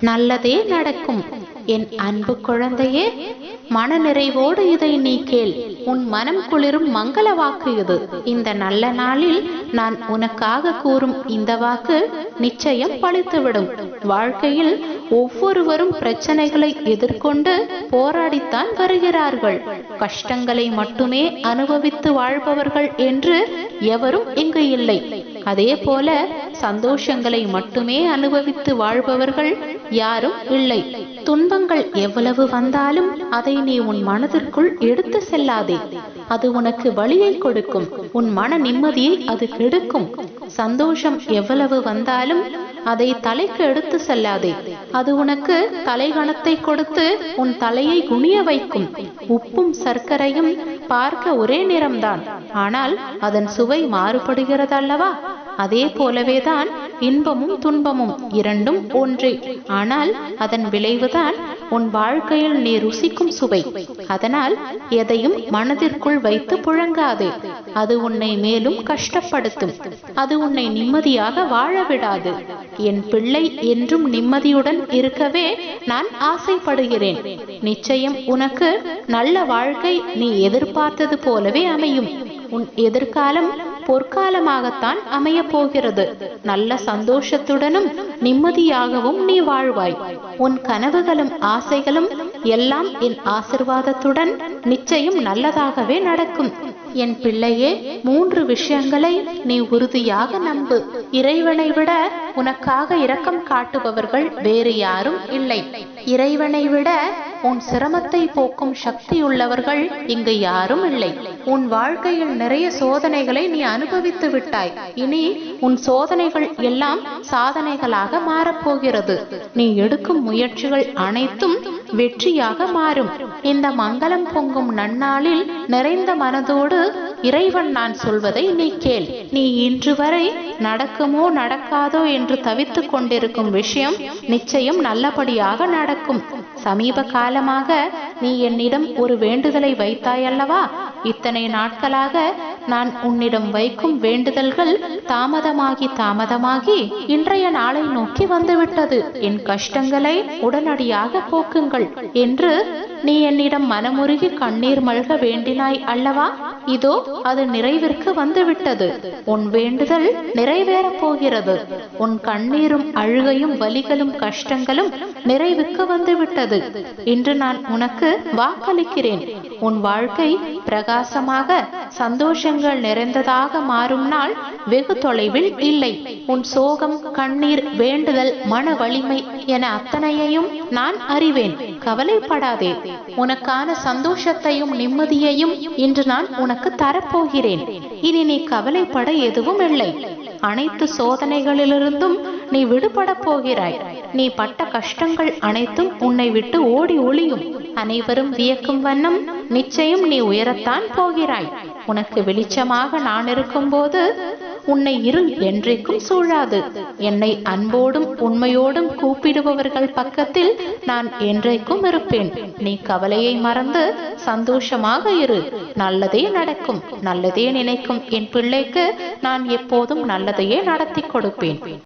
நல்லதே நடக்கும். என் அன்பு குழந்தையே மனநிறைவோடு இதை நீ கேள். உன் மனம் குளிரும் மங்கள வாக்கு இது. இந்த நல்ல நாளில் நான் உனக்காக கூறும் இந்த வாக்கு நிச்சயம் பழித்துவிடும். வாழ்க்கையில் ஒவ்வொருவரும் பிரச்சனைகளை எதிர்கொண்டு போராடித்தான் வருகிறார்கள். கஷ்டங்களை மட்டுமே அனுபவித்து வாழ்பவர்கள் என்று எவரும் இங்கு இல்லை. அதே போல சந்தோஷங்களை மட்டுமே அனுபவித்து வாழ்பவர்கள் யாரும் இல்லை. துன்பங்கள் எவ்வளவு வந்தாலும் அதை நீ உன் மனதிற்குள் எடுத்து செல்லாதே. அது உனக்கு வழியை கொடுக்கும். உன் மன நிம்மதியை அது கெடுக்கும். சந்தோஷம் எவ்வளவு வந்தாலும் அதை தலைக்கு எடுத்து செல்லாதே. அது உனக்கு தலைகணத்தை கொடுத்து உன் தலையை குனிய வைக்கும். உப்பும் சர்க்கரையும் பார்க்க ஒரே நிறம்தான். ஆனால் அதன் சுவை மாறுபடுகிறது அல்லவா அதே போலவேதான் இன்பமும் துன்பமும் இரண்டும் ஒன்றே. ஆனால் அதன் விளைவுதான் உன் வாழ்க்கையில் நீ ருசிக்கும் சுவை. அதனால் எதையும் மனதிற்குள் வைத்து புழங்காதே. அது உன்னை மேலும் கஷ்டப்படுத்தும். அது உன்னை நிம்மதியாக வாழ விடாது என் பிள்ளை என்றும் நிம்மதியுடன் இருக்கவே நான் ஆசைப்படுகிறேன். நிச்சயம் உனக்கு நல்ல வாழ்க்கை நீ எதிர்பார்த்தது போலவே அமையும். உன் எதிர்காலம் பொற்காலமாகத்தான் அமைய போகிறது நல்ல சந்தோஷத்துடனும் நிம்மதியாகவும் நீ வாழ்வாய். உன் கனவுகளும் ஆசைகளும் எல்லாம் என் ஆசிர்வாதத்துடன் நிச்சயம் நல்லதாகவே நடக்கும். என் பிள்ளையே மூன்று விஷயங்களை நீ உறுதியாக நம்பு. இறைவனை விட உனக்காக இரக்கம் காட்டுபவர்கள் வேறு யாரும் இல்லை. இறைவனை விட உன் சிரமத்தை போக்கும் சக்தி உள்ளவர்கள் இங்கு யாரும் இல்லை. உன் வாழ்க்கையில் நிறைய சோதனைகளை நீ அனுபவித்து விட்டாய். இனி உன் சோதனைகள் எல்லாம் சாதனைகளாக மாறப்போகிறது. நீ எடுக்கும் முயற்சிகள் அனைத்தும் வெற்றியாக மாறும். இந்த மங்களம் பொங்கும் நன்னாளில் நிறைந்த மனதோடு இறைவன் நான் சொல்வதை நீ கேள். நீ இன்று வரை நடக்குமோ நடக்காதோ என்று தவித்துக் கொண்டிருக்கும் விஷயம் நிச்சயம் நல்லபடியாக நடக்கும். சமீப காலமாக நீ என்னிடம் ஒரு வேண்டுதலை வைத்தாயல்லவா? இத்தனை நாட்களாக நான் உன்னிடம் வைக்கும் வேண்டுதல்கள் தாமதமாகி தாமதமாகி இன்றைய நாளை நோக்கி வந்துவிட்டது. என் கஷ்டங்களை உடனடியாக போக்குங்கள் என்று நீ என்னிடம் மனமுருகி கண்ணீர் மல்க வேண்டினாய் அல்லவா? இதோ அது நிறைவிற்கு வந்துவிட்டது. உன் வேண்டுதல் நிறைவேறப் போகிறது. உன் கண்ணீரும் அழுகையும் வலிகளும் கஷ்டங்களும் நிறைவுக்கு வந்துவிட்டது. இன்று நான் உனக்கு வாக்களிக்கிறேன். உன் வாழ்க்கை பிரகாசமாக சந்தோஷங்கள் நிறைந்ததாக மாறும் நாள் வெகு தொலைவில் இல்லை. உன் சோகம் கண்ணீர் வேண்டுதல் மன வலிமை என அத்தனையையும் நான் அறிவேன். கவலைப்படாதே. உனக்கான சந்தோஷத்தையும் நிம்மதியையும் இன்று நான் உனக்கு தரப்போகிறேன். இனி நீ கவலைப்பட எதுவும் இல்லை. அனைத்து சோதனைகளிலிருந்தும் நீ விடுபட போகிறாய். நீ பட்ட கஷ்டங்கள் அனைத்தும் உன்னை விட்டு ஓடி ஒளியும். அனைவரும் வியக்கும் வண்ணம் நிச்சயம் நீ உயரத்தான் போகிறாய். உனக்கு வெளிச்சமாக நான் இருக்கும்போது உன்னை இருள் என்றைக்கும் சூழாது. என்னை அன்போடும் உண்மையோடும் கூப்பிடுபவர்கள் பக்கத்தில் நான் என்றைக்கும் இருப்பேன். நீ கவலையை மறந்து சந்தோஷமாக இரு. நல்லதே நடக்கும் நல்லதே நினைக்கும். என் பிள்ளைக்கு நான் எப்போதும் நல்லதையே நடத்தி கொடுப்பேன்.